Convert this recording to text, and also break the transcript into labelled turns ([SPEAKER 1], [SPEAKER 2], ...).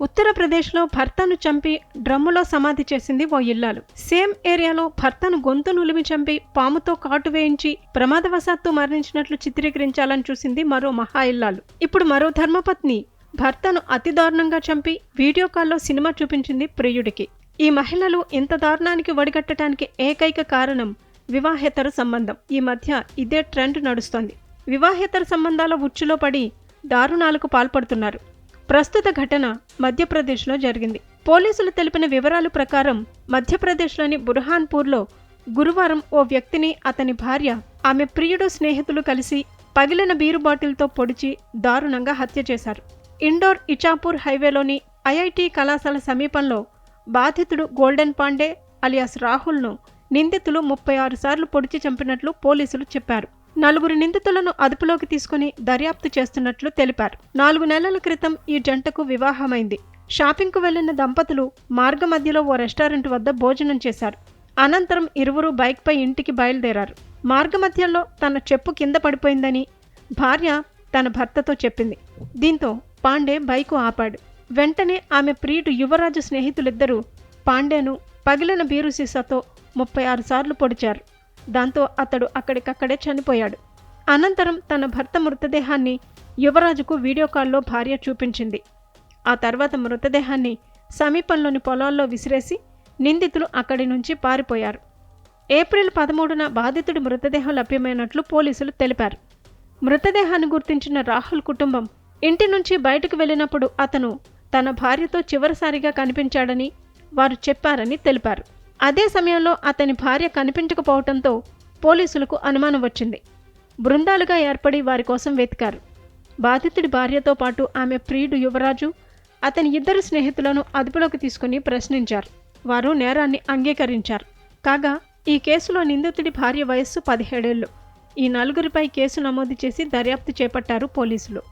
[SPEAKER 1] ఉత్తరప్రదేశ్లో భర్తను చంపి డ్రమ్ములో సమాధి చేసింది ఓ ఇల్లాలు. సేమ్ ఏరియాలో భర్తను గొంతు నులిమి చంపి పాముతో కాటు వేయించి ప్రమాదవశాత్తు మరణించినట్లు చిత్రీకరించాలని చూసింది మరో మహా ఇల్లాలు. ఇప్పుడు మరో ధర్మపత్ని భర్తను అతి దారుణంగా చంపి వీడియో కాల్లో సినిమా చూపించింది ప్రియుడికి. ఈ మహిళలు ఇంత దారుణానికి వడిగట్టడానికి ఏకైక కారణం వివాహేతర సంబంధం. ఈ మధ్య ఇదే ట్రెండ్ నడుస్తోంది. వివాహేతర సంబంధాల ఉచ్చులో పడి దారుణాలకు పాల్పడుతున్నారు. ప్రస్తుత ఘటన మధ్యప్రదేశ్లో జరిగింది. పోలీసులు తెలిపిన వివరాల ప్రకారం మధ్యప్రదేశ్లోని బుర్హాన్పూర్లో గురువారం ఓ వ్యక్తిని అతని భార్య ఆమె ప్రియుడు స్నేహితులు కలిసి పగిలిన బీరు బాటిల్తో పొడిచి దారుణంగా హత్య చేశారు. ఇండోర్ ఇచాపూర్ హైవేలోని ఐఐటి కళాశాల సమీపంలో బాధితుడు గోల్డెన్ పాండే అలియాస్ రాహుల్ను నిందితులు ముప్పై ఆరు సార్లు పొడిచి చంపినట్లు పోలీసులు చెప్పారు. నలుగురు నిందితులను అదుపులోకి తీసుకుని దర్యాప్తు చేస్తున్నట్లు తెలిపారు. నాలుగు నెలల క్రితం ఈ జంటకు వివాహమైంది. షాపింగ్కు వెళ్ళిన దంపతులు మార్గ మధ్యలో ఓ రెస్టారెంట్ వద్ద భోజనం చేశారు. అనంతరం ఇరువురు బైక్పై ఇంటికి బయలుదేరారు. మార్గమధ్యంలో తన చెప్పు కింద పడిపోయిందని భార్య తన భర్తతో చెప్పింది. దీంతో పాండే బైకు ఆపాడు. వెంటనే ఆమె ప్రియుడు యువరాజు స్నేహితులిద్దరూ పాండేను పగిలిన బీరు సీసాతో ముప్పై ఆరు సార్లు పొడిచారు. దాంతో అతడు అక్కడికక్కడే చనిపోయాడు. అనంతరం తన భర్త మృతదేహాన్ని యువరాజుకు వీడియో కాల్లో భార్య చూపించింది. ఆ తర్వాత మృతదేహాన్ని సమీపంలోని పొలాల్లో విసిరేసి నిందితులు అక్కడి నుంచి పారిపోయారు. ఏప్రిల్ పదమూడున బాధితుడి మృతదేహం లభ్యమైనట్లు పోలీసులు తెలిపారు. మృతదేహాన్ని గుర్తించిన రాహుల్ కుటుంబం ఇంటి నుంచి బయటకు వెళ్ళినప్పుడు అతను తన భార్యతో చివరిసారిగా కనిపించాడని వారు చెప్పారని తెలిపారు. అదే సమయంలో అతని భార్య కనిపించకపోవడంతో పోలీసులకు అనుమానం వచ్చింది. బృందాలుగా ఏర్పడి వారి కోసం వెతికారు. బాధితుడి భార్యతో పాటు ఆమె ప్రియుడు యువరాజు అతని ఇద్దరు స్నేహితులను అదుపులోకి తీసుకుని ప్రశ్నించారు. వారు నేరాన్ని అంగీకరించారు. కాగా ఈ కేసులో నిందితుడి భార్య వయస్సు పదిహేడేళ్ళు ఈ నలుగురిపై కేసు నమోదు చేసి దర్యాప్తు చేపట్టారు పోలీసులు.